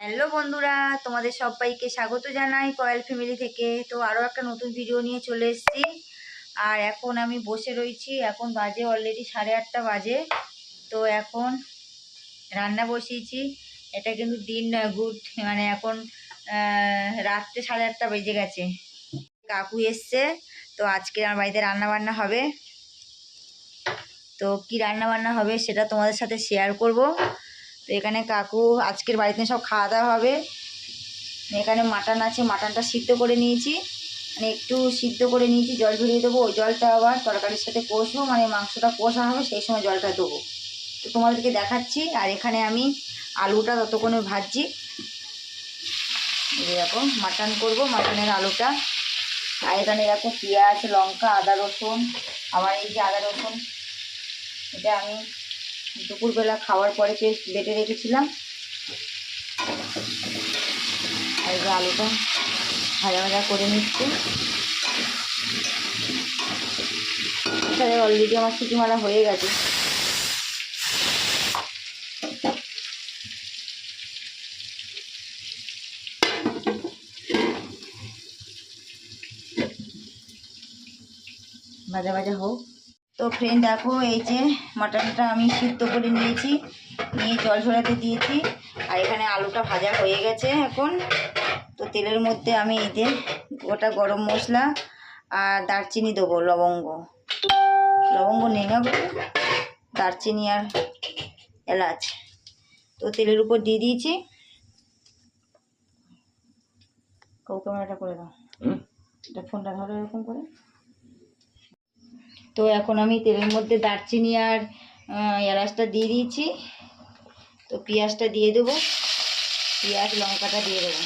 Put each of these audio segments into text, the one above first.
Hello বন্ধুরা, তোমাদের সবাইকে স্বাগত জানাই কয়েল ফ্যামিলি থেকে। তো আরও একটা নতুন ভিডিও নিয়ে চলে এসেছি। আর এখন আমি বসে রয়েছি, এখন বাজে অলরেডি সাড়ে আটটা বাজে। তো এখন রান্না বসিয়েছি। এটা কিন্তু দিন গুড। মানে এখন রাত্রে সাড়ে আটটা বেজে গেছে। কাকু এসছে, তো আজকে আমার বাড়িতে রান্না বান্না হবে। তো কি রান্না বান্না হবে সেটা তোমাদের সাথে শেয়ার করব। এখানে কাকু আজকের বাড়িতে সব খাওয়া দাওয়া হবে। এখানে মাটন আছে, মাটনটা সিদ্ধ করে নিয়েছি। মানে একটু সিদ্ধ করে নিয়েছি, জল ঝরিয়ে দেবো। ওই জলটা আবার তরকারির সাথে কষবো মানে মাংসটা কষা হবে, সেই সময় জলটা দেবো। তো তোমাদেরকে দেখাচ্ছি, আর এখানে আমি আলুটা ততক্ষণে ভাজছি। এরকম মাটন করব, মাটনের আলুটা। আর এখানে এরকম পেঁয়াজ, লঙ্কা, আদা রসুন। আবার এই যে আদা রসুন, এটা আমি দুপুরবেলা খাওয়ার পরে পেস্ট বেটে রেখেছিলাম। আর আলুটা ভাজা ভাজা করে নিচ্ছি। এখানে অলরেডি আমার সিটি মারা হয়ে গেছে। ভাজা ভাজা হোক। তো ফ্রেন্ড দেখো এই যে মাটনটা আমি সিদ্ধ করে নিয়েছি নিয়ে জল ঝরাতে দিয়েছি আর এখানে আলুটা ভাজা হয়ে গেছে এখন। তো তেলের মধ্যে আমি এই যে গোটা গরম মশলা আর দারচিনি দেবো লবঙ্গ। লবঙ্গ নেই না? দারচিনি আর এলাচ। তো তেলের উপর দিয়ে দিয়েছি। কৌ ক্যামেরাটা করে দাও। এটা ফোনটা ধরো এরকম করে। তো এখন আমি তেলের মধ্যে দারচিনি আর এলাচটা দিয়ে দিয়েছি। তো পেঁয়াজটা দিয়ে দেবো। পেঁয়াজ, লঙ্কাটা দিয়ে দেবো।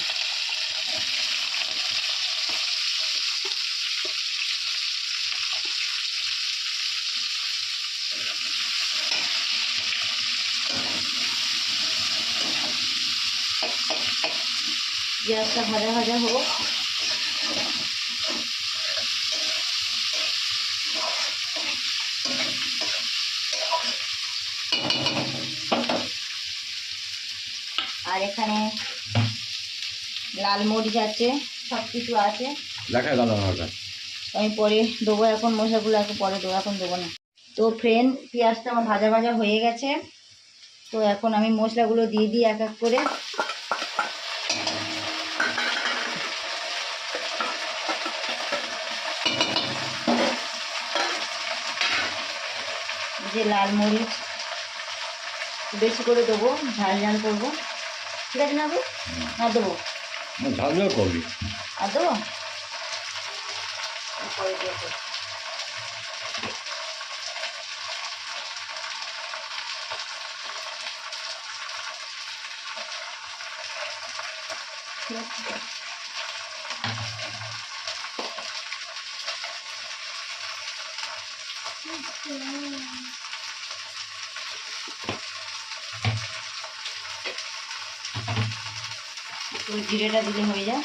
পেঁয়াজটা ভাজা ভাজা হোক আর এখানে লাল মরিচ আছে সব কিছু আছে। দেখা গেল আমি পরে দেবো এখন মশলাগুলো এখন পরে দেবো এখন দেবো না। তো ফ্রেন্ড পেঁয়াজটা আমার ভাজা ভাজা হয়ে গেছে। তো এখন আমি মশলাগুলো দিয়ে দিই এক এক করে। যে লাল মরিচ বেশি করে দেবো ঝাল ঝাল করব। ঠিক আছে না না দেবো ঝাল ঝাল করবি আর দেবো। ঠিক আছে। তো জিরেটা দিলে হয়ে যায়।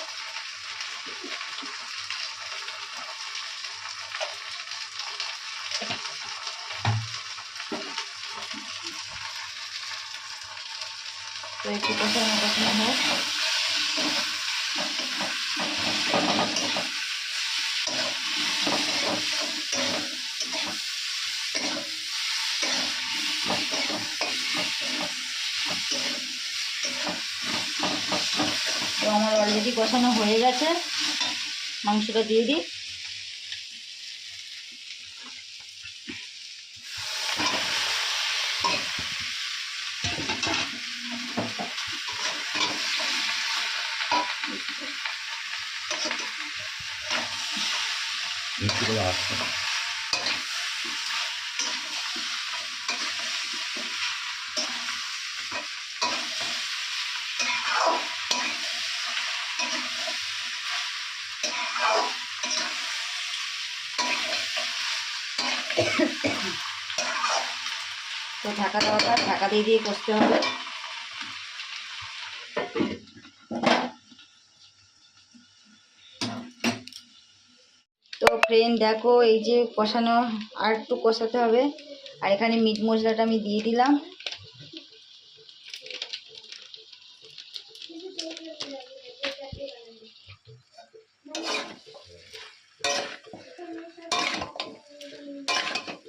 তো একটু কষানো কষানো হোক তো আমার অলরেডি কষানো হয়ে গেছে। মাংসটা দিয়ে দিই। একটু করে তো ঢাকা দেওয়াটা ঢাকা দিয়ে দিয়ে কষতে হবে। তো ফ্রেন্ড দেখো এই যে কষানো আর একটু কষাতে হবে। আর এখানে মিট মশলাটা আমি দিয়ে দিলাম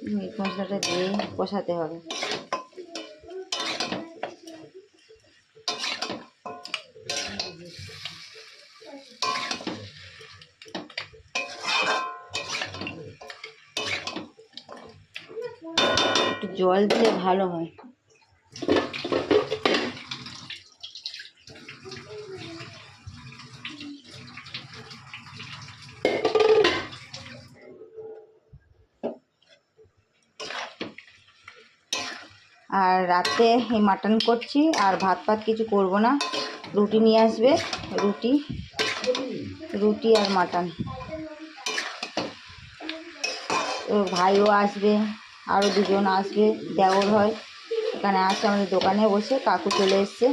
মিট মশলাটা দিয়ে কষাতে হবে। একটু জল দিলে ভালো হয়। আর রাতে এই মাটন করছি, আর ভাত ফাত কিছু করব না। রুটি নিয়ে আসবে, রুটি রুটি আর মাটন। তো ভাইও আসবে আরও দুজন আসবে, দেওর হয়। এখানে আসছে আমাদের দোকানে বসে, কাকু চলে এসছে।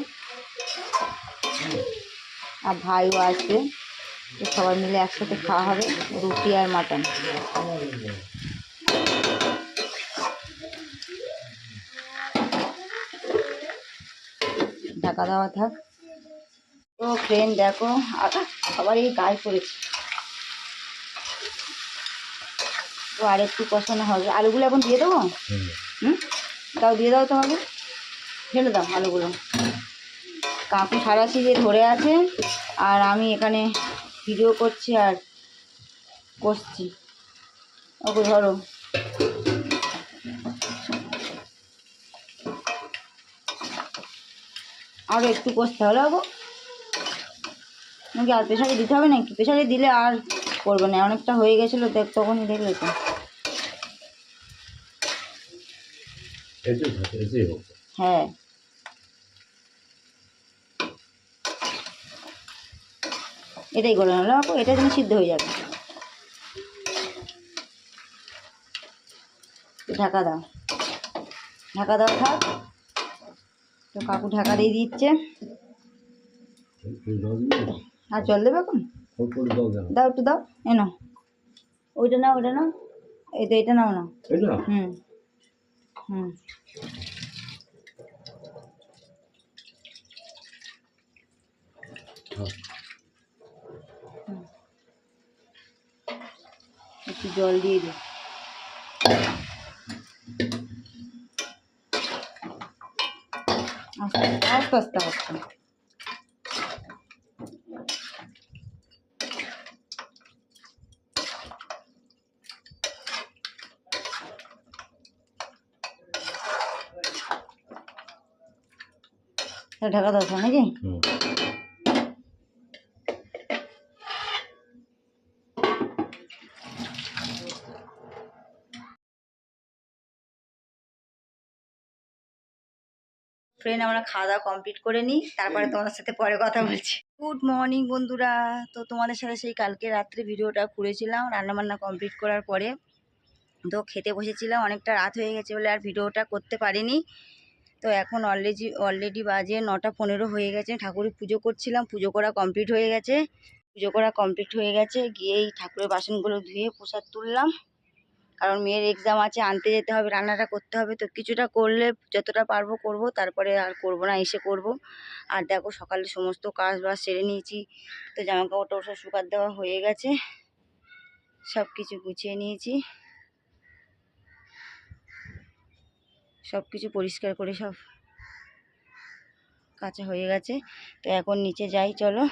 আর ভাইও আসবে সবাই মিলে একসাথে খাওয়া হবে, রুটি আর মাটন। ঢাকা দেওয়া থাক তো ফ্রেন্ড দেখো আকা সবার এই গায়ে পড়েছে। তো আর একটু কষানো হবে। আলুগুলো এখন দিয়ে দেবো? হুম। তাও দিয়ে দাও তোমাকে। ফেলে দাও আলুগুলো। কাকু সারাশি যে ধরে আছে, আর আমি এখানে ভিডিও করছি আর কষছি। ওকে ধরো। আরও একটু কষতে হবে গো নাকি আর প্রেশারে দিতে হবে নাকি? প্রেশারে দিলে আর করবে না অনেকটা হয়ে গেছিল দেখ তখনই দেখলে তো। হ্যাঁ। এটাই করে নিলো আপু এটা যেন সিদ্ধ হয়ে যাবে। ঢাকা দাও। ঢাকা দাও থাক। তো কাকু ঢাকা দিয়ে দিচ্ছে। আর জল দেবে এখন? দাও একটু দাও এ নাও। ওইটা নাও ওইটা নাও। এই তো এটা নাও না। হুম। হুম। হ্যাঁ। একটু জল দিয়ে দিই আস্তে আস্তে আস্তে আস্তে তা ঢাকা দাও তো নাকি ফ্রেন্ড আমরা খাওয়া দাওয়া কমপ্লিট করে নিই তারপরে তোমাদের সাথে পরে কথা বলছি। গুড মর্নিং বন্ধুরা। তো তোমাদের সাথে সেই কালকে রাত্রে ভিডিওটা করেছিলাম রান্নাবান্না কমপ্লিট করার পরে। তো খেতে বসেছিলাম অনেকটা রাত হয়ে গেছে বলে আর ভিডিওটা করতে পারিনি। তো এখন অলরেডি অলরেডি বাজে নটা পনেরো হয়ে গেছে। ঠাকুরের পুজো করছিলাম পুজো করা কমপ্লিট হয়ে গেছে। পুজো করা কমপ্লিট হয়ে গেছে গিয়ে এই ঠাকুরের বাসনগুলো ধুয়ে প্রসাদ তুললাম। কারণ মেয়ের এক্সাম আছে, আনতে যেতে হবে, রান্নাটা করতে হবে, তো কিছুটা করলে যতটা পারব করব, তারপরে আর করব না, এসে করব। আর দেখো সকালে সমস্ত কাজ বাজ সেরে নিয়েছি, তো জামা কাপড় টাপড় সব শুকাত দেওয়া হয়ে গেছে। সব কিছু গুছিয়ে নিয়েছি। সব কিছু পরিষ্কার করে সব কাঁচা হয়ে গেছে। তো এখন নিচে যাই, চলো।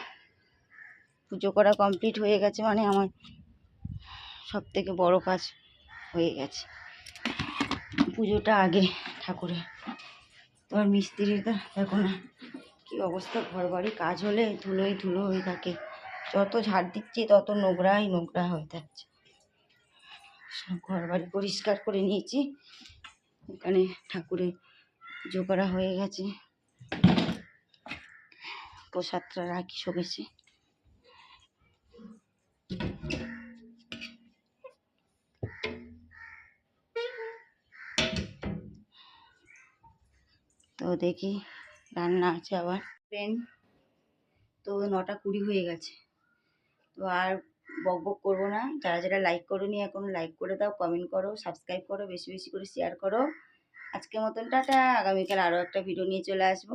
পুজো করা কমপ্লিট হয়ে গেছে মানে আমার সব থেকে বড় কাজ। হয়ে গেছে। পুজোটা আগে ঠাকুরের। তোমার মিস্ত্রিটা দেখো না কী অবস্থা ঘর বাড়ি কাজ হলে ধুলোই ধুলো হয়ে থাকে। যত ঝাড় দিচ্ছি তত নোংরাই নোংরা হয়ে থাকছে সব ঘর বাড়ি পরিষ্কার করে নিয়েছি। এখানে ঠাকুরের পুজো করা হয়ে গেছে। প্রসাদটা রাখি শোকেছে তো দেখি রান্না আছে আবার। ট্রেন তো নটা কুড়ি হয়ে গেছে। তো আর বক বক করব না। যারা যারা লাইক করো নি এখন লাইক করে দাও কমেন্ট করো সাবস্ক্রাইব করো, বেশি বেশি করে শেয়ার করো। আজকের মতন টাটা। আগামীকাল আরও একটা ভিডিও নিয়ে চলে আসব।